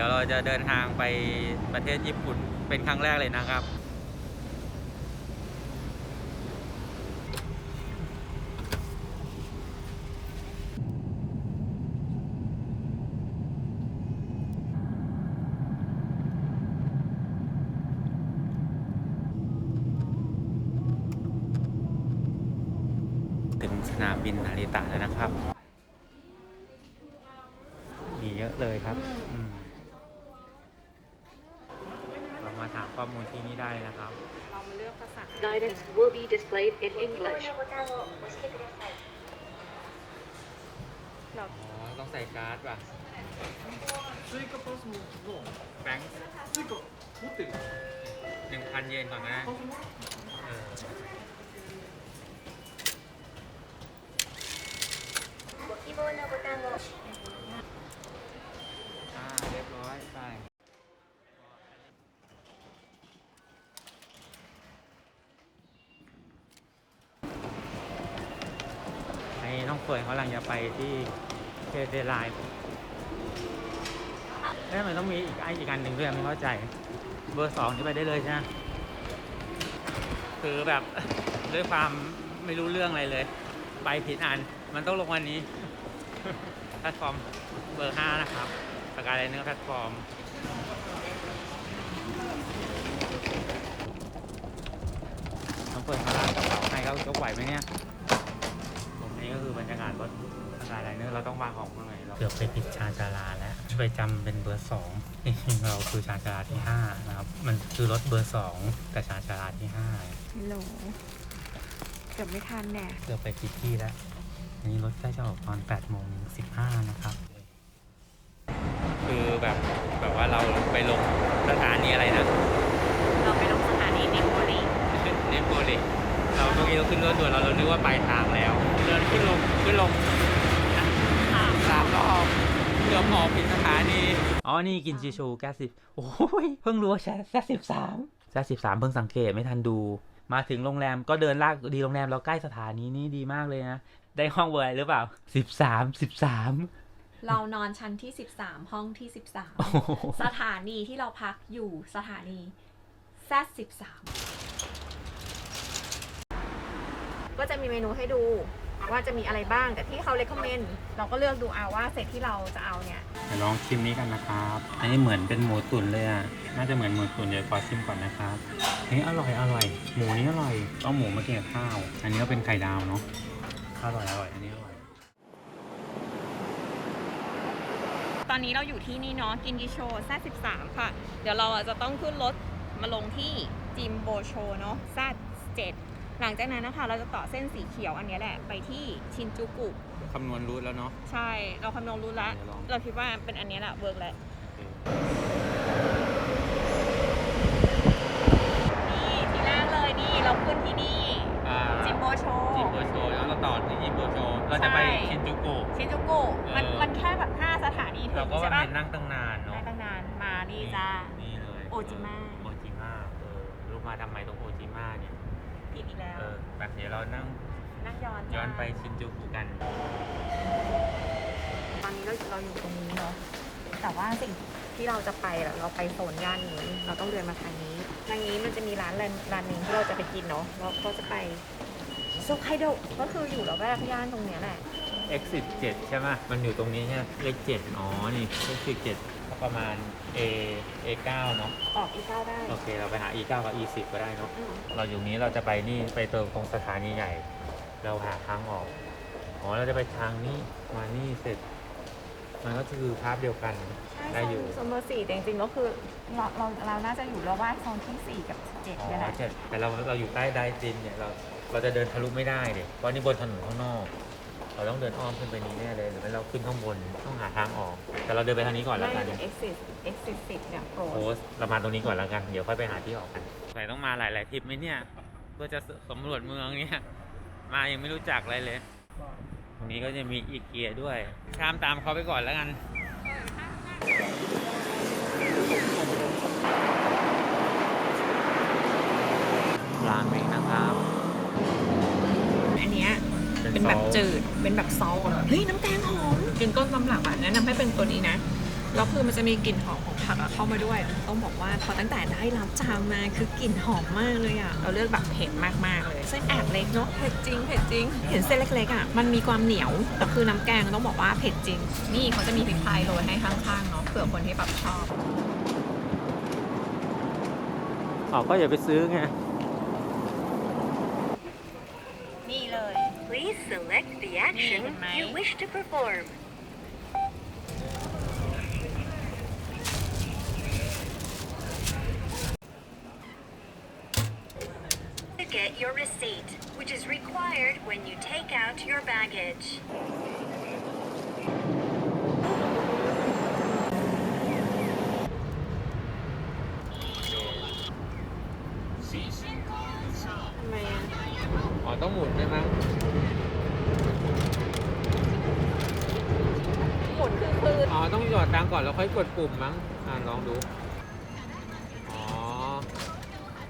ดี๋ยวเราจะเดินทางไปประเทศญี่ปุ่นเป็นครั้งแรกเลยนะครับ ถึงสนามบินนาริตะแล้วนะครับ มีเยอะเลยครับอืมเรามาถาม ข้อมูลที่นี่ได้นะครับ เรามาเลือกภาษา Guidance will be displayed in English. เรา อ๋อ ต้องใส่การ์ดป่ะ 追加パスもの แบงค์ 追加持ってる หนึ่งพันเยนก่อนนะเ ไอ้น้องเขากำลังจะไปที่เทเดไลน์แล้วมันต้องมีอีกไอ้อีกอันหนึ่งด้วยไม่เข้าใจ เบอร์สองนี่ไปได้เลยใช่ไหมคือแบบด้วยความไม่รู้เรื่องอะไรเลย ไปผิดอัน มันต้องลงวันนี้แพลตฟอร์มเบอร์ห้านะครับสกายไลเนอร์แพลตฟอร์มน้องเฟิร์นเขาลากกระเป๋าให้เขายกไหวไหมเนี่ย รรยากาศรถสกายไลเนอร์เราต้องวางของข้างในเราเกือบไปผิดชานชาลาแล้วไปจำเป็นเบอร์สองจริงๆเราคือชานชาลาที่ห้านะครับ มันคือรถเบอร์สองแต่ชานชาลาที่ห้าฮัลโหลเกือบไม่ทันแน่เกือบไปผิดที่แล้วอันนี้รถใกล้จะออกตอน8โมง15นะครับ คือแบบแบบว่าเราไปลงสถานีอะไรนะเราไปลงสถานีเนโปลี เนโปลี เราเมื่อกี้เราขึ้นรถด่วนเราเรานึกว่าปลายทางแล้ว เดินขึ้นลงขึ้นลงสามรอบเกือบออกผิดสถานีอ๋อนี่กินชิชูแก๊สสิบโอ้ยเพิ่งรู้ว่าแก๊สสิบสามแก๊สสิบสามเพิ่งสังเกตไม่ทันดู มาถึงโรงแรมก็เดินลากดีโรงแรมเราใกล้สถานีนี้ดีมากเลยนะ ได้ห้องเบอร์อะไรหรือเปล่าสิบสามสิบสามเรานอนชั้นที่ 13 ห้องที่โอ้โห13 สถานีที่เราพักอยู่สถานีแซ13 ก็จะมีเมนูให้ดูว่าจะมีอะไรบ้างแต่ที่เขาเล c คอมเมนต์เราก็เลือกดูเอาว่าเสร็จที่เราจะเอาเนี่ยเดี๋ยวลองชิมนี้กันนะครับ อันนี้เหมือนเป็นหมูตุ๋นเลยอะ น่าจะเหมือนหมูตุ๋นเดี๋ยวขอชิมก่อนนะครับ เฮ้ยอร่อยอร่อย หมูนี้อร่อย ต้องหมูมากินกับข้าว อันนี้ก็เป็นไข่ดาวเนาะ อร่อยอร่อย อันนี้อร่อย ตอนนี้เราอยู่ที่นี่เนาะ กินกิโชแซ13ค่ะ เดี๋ยวเราอะจะต้องขึ้นรถมาลงที่จิมโบโชเนาะแซ7 หลังจากนั้นนะคะ เราจะต่อเส้นสีเขียวอันเนี้ยแหละไปที่ชินจูกุ คำนวณรูทแล้วเนาะ ใช่ เราคำนวณรู้แล้ว เดี๋ยวลอง เราคิดว่าเป็นอันเนี้ยแหละเวิร์กแล้ว นี่ทีแรกเลยนี่เราขึ้นที่นี่ อ่าจิมโบโช จิมโบโชแล้วเราต่อที่จิมโบโชเราจะไปใช่ ชินจูกุ ชินจูกุ มันเออ มันแค่แบบ5สถานีถึเรางก็ใช่ว่าปะเป็นนั่งตั้งนานเนาะได้ตั้งนานมานี่จ้า นี่เลยโอจิมะ โอจิมะเออรู้มาทำไมตรงโอจิมะเนี่ย ผิดอีกแล้ว เออแบบเดี๋ยวเรานั่งนั่งย้อนย้อนจ้าไปชินจูกุกัน ตอนนี้เราเราอยู่ตรงนี้เนาะ แต่ว่าสิ่งที่เราจะไปอะเราไปโซนย่านนี้ เราต้องเดินมาทางนี้ ทางนี้มันจะมีร้านร้านร้านหนึ่งที่เราจะไปกินเนาะแล้วก็จะไปโซไคโดะก็คืออยู่ระแวกย่านตรงเนี้ยแหละ exit 7ใช่ไหมมันอยู่ตรงนี้ใช่ไหมเลข7อ๋อ นี่ exit 7 ประมาณ A A9 เนาะออกอีกเก้าได้โอเค เราไปหา E9 กับ E10 ก็ได้เนาะอืมเราอยู่นี้เราจะไปนี่ไปเติมตรงสถานีใหญ่ เราหาทางออกอ๋อเราจะไปทางนี้มานี่เสร็จ มันก็คือภาพเดียวกัน ใช่ได้อยู่ โซนเบอร์สี่แต่จริงๆก็คือเราเราเราน่าจะอยู่ระแวกโซนที่สี่กับเจ็ดอ๋อเนี่ยแหละ เจ็ดแต่เราเราอยู่ใต้ไดจินเนี่ยเราเราจะเดินทะลุไม่ได้เด็เพราะนี่บนถนนข้างนอก เราต้องเดินอ้อมขึ้นไปนี้แน่เลยหรือไม่เราขึ้นข้างบนต้องหาทางออก แต่เราเดินไปทางนี้ก่อนแล้วกันไม่ exit exit สิบเนี่ยโปรโพสต์เรามาตรงนี้ก่อนแล้วกัน เดี๋ยวค่อยไปหาที่ออกกันใส่ต้องมาหลาย ๆทริปไหมเนี่ย เพื่อจะสำรวจเมืองเนี่ย มายังไม่รู้จักอะไรเลย ตรงนี้ก็จะมีอีเกียด้วย ข้ามตามเขาไปก่อนแล้วกัน ราเมงนะครับ อันเนี้ย เป็นแบบจืดเป็นแบบซอสเฮ้ยน้ำแตงหอมกินต้นตำรับอะแนะนำให้เป็นตัวนี้นะแล้วคือมันจะมีกลิ่นหอมของผักอะเข้ามาด้วย ต้องบอกว่าพอตั้งแต่ได้รับจามมาคือกลิ่นหอมมากเลยอะเราเลือกแบบเผ็ดมากๆเลยเส้นแอบเล็กเนาะเผ็ดจริงเผ็ดจริง เห็นเส้นเล็กๆอะมันมีความเหนียวแต่คือน้ำแกงต้องบอกว่าเผ็ดจริง นี่เขาจะมีพริกไทยโรยให้ข้างๆเนาะเผื่อคนที่แบบชอบ อ๋อก็อย่าไปซื้อไง Select the action you wish to perform. To get your receipt, which is required when you take out your baggage. mà có mùi nữa không นด้วยมั้งหมุนคือคืออ๋อ ต้องหยอดตังค์ก่อนแล้วค่อยกดปุ่มมั้ง อ่าลองดู อ๋อ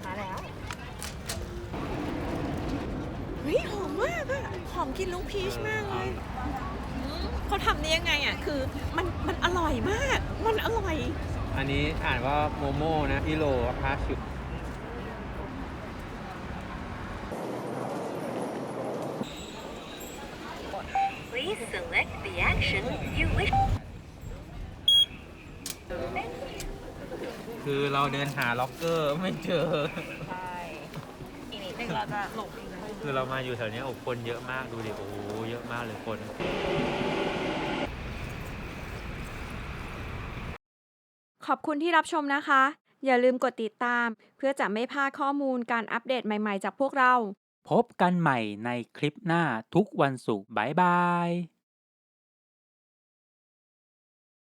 มาแล้วเฮ้ยหอมมากอะหอมกินลูกพีชมากเลยอืมเขาทำได้ยังไงอะคือมันมันอร่อยมาก มันอร่อย อันนี้อ่านว่าโมโม่นะพี่โลพาชุ select the action you wish คือเราเดินหาล็อกเกอร์ไม่เจอ ใช่อีกนิดนึงเราจะหลบคือเรามาอยู่แถวนี้โอ้คนเยอะมากดูดิโอ้โหเยอะมากเลยคนขอบคุณที่รับชมนะคะ อย่าลืมกดติดตาม เพื่อจะไม่พลาดข้อมูลการอัปเดตใหม่ๆจากพวกเรา พบกันใหม่ในคลิปหน้าทุกวันศุกร์บ๊ายบาย